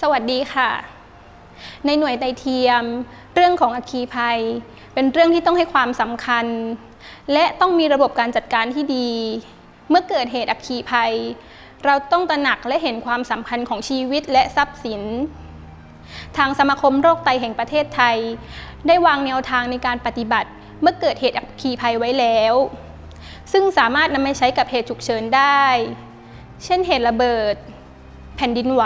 สวัสดีค่ะ ในหน่วยไตเทียม เรื่องของอัคคีภัย เป็นเรื่องที่ต้องให้ความสำคัญ และต้องมีระบบการจัดการที่ดี เมื่อเกิดเหตุอัคคีภัย เราต้องตระหนักและเห็นความสำคัญของชีวิตและทรัพย์สิน ทางสมาคมโรคไตแห่งประเทศไทย ได้วางแนวทางในการปฏิบัติ เมื่อเกิดเหตุอัคคีภัยไว้แล้ว ซึ่งสามารถนำไปใช้กับเหตุฉุกเฉินได้ เช่นเหตุระเบิด แผ่นดินไหว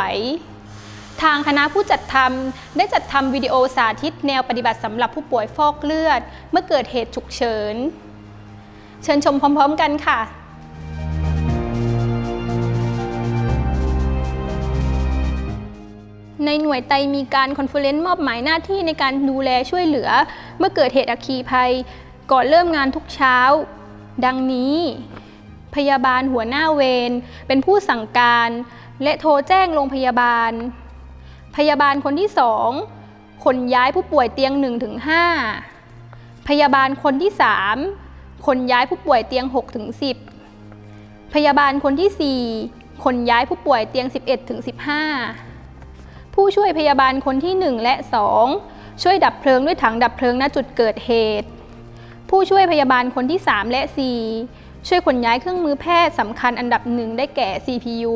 ทางคณะผู้จัดทำได้จัดทำวิดีโอสาธิตแนวปฏิบัติสำหรับผู้ป่วยฟอกเลือด เมื่อเกิดเหตุฉุกเฉิน เชิญชมพร้อม ๆ กันค่ะในหน่วยไตมีการคอนเฟอเรนซ์มอบหมายหน้าที่ในการดูแลช่วยเหลือ เมื่อเกิดเหตุอัคคีภัย ก่อนเริ่มงานทุกเช้า ดังนี้ พยาบาลหัวหน้าเวรเป็นผู้สั่งการ และโทรแจ้งโรงพยาบาล พยาบาลคนที่สองขนย้ายผู้ป่วยเตียง 1-5 พยาบาลคนที่สามขนย้ายผู้ป่วยเตียง 6-10 พยาบาลคนที่สี่ขนย้ายผู้ป่วยเตียง 11-15 ผู้ช่วยพยาบาลคนที่ 1 และ 2 ช่วยดับเพลิงด้วยถังดับเพลิงณจุดเกิดเหตุ ผู้ช่วยพยาบาลคนที่ 3 และ 4 ช่วยขนย้ายเครื่องมือแพทย์สำคัญอันดับหนึ่งได้แก่ CPU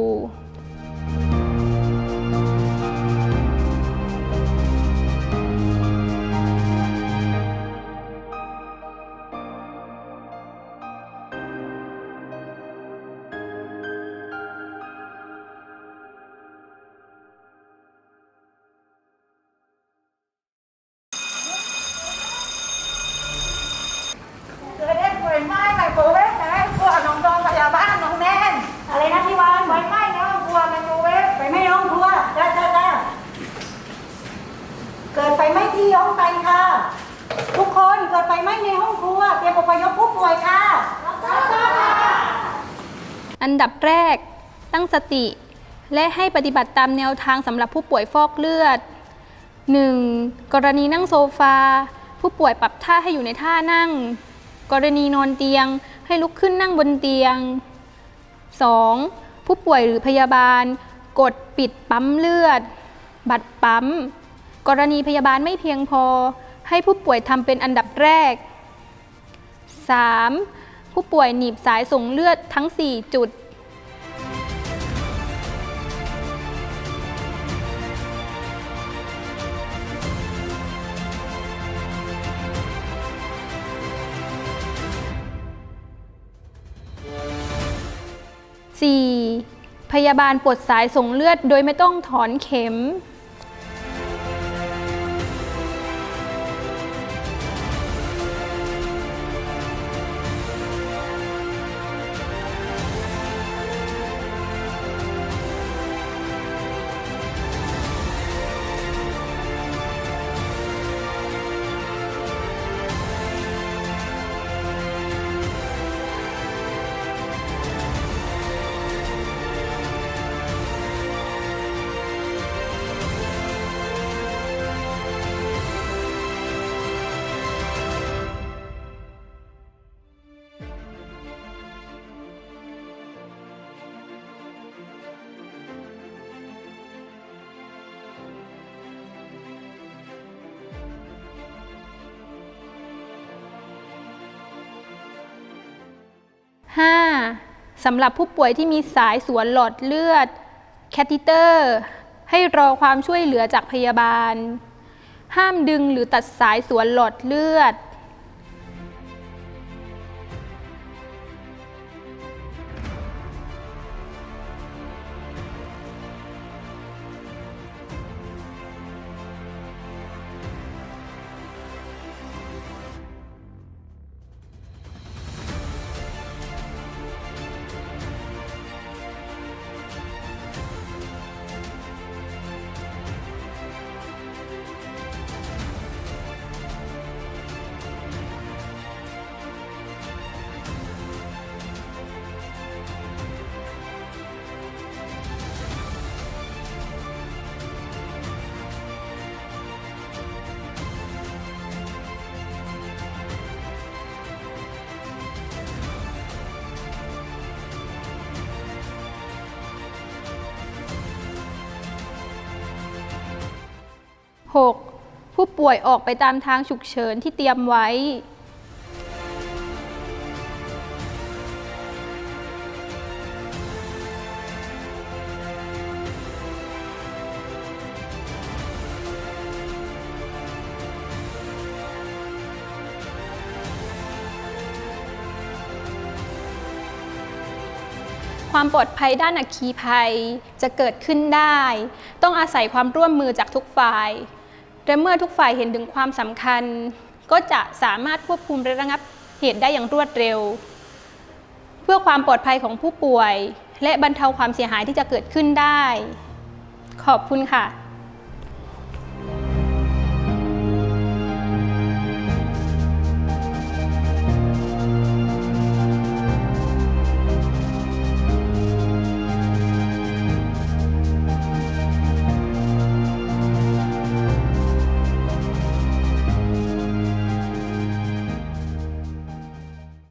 เกิดไฟไหม้ในห้องครัว เตรียมอพยพผู้ป่วยค่ะ อันดับแรกตั้งสติ และให้ปฏิบัติตามแนวทางสำหรับผู้ป่วยฟอกเลือด 1. กรณีนั่งโซฟา ผู้ป่วยปรับท่าให้อยู่ในท่านั่ง กรณีนอนเตียงให้ลุกขึ้นนั่งบนเตียง 2. ผู้ป่วยหรือพยาบาล กดปิดปั๊มเลือด บัตรปั๊ม กรณีพยาบาลไม่เพียงพอ ให้ผู้ป่วยทำเป็นอันดับแรก 3. ผู้ป่วยหนีบสายส่งเลือดทั้ง 4 จุด 4. พยาบาลปลดสายส่งเลือดโดยไม่ต้องถอนเข็ม 5. สำหรับผู้ป่วยที่มีสายสวนหลอดเลือด แคทิเตอร์ ให้รอความช่วยเหลือจากพยาบาล ห้ามดึงหรือตัดสายสวนหลอดเลือด 6. ผู้ป่วยออกไปตามทางฉุกเฉินที่เตรียมไว้ ความปลอดภัยด้านอัคคีภัยจะเกิดขึ้นได้ ต้องอาศัยความร่วมมือจากทุกฝ่าย และเมื่อทุกฝ่ายเห็นถึงความสำคัญ ก็จะสามารถควบคุมและระงับเหตุได้อย่างรวดเร็ว เพื่อความปลอดภัยของผู้ป่วย และบรรเทาความเสียหายที่จะเกิดขึ้นได้ ขอบคุณค่ะ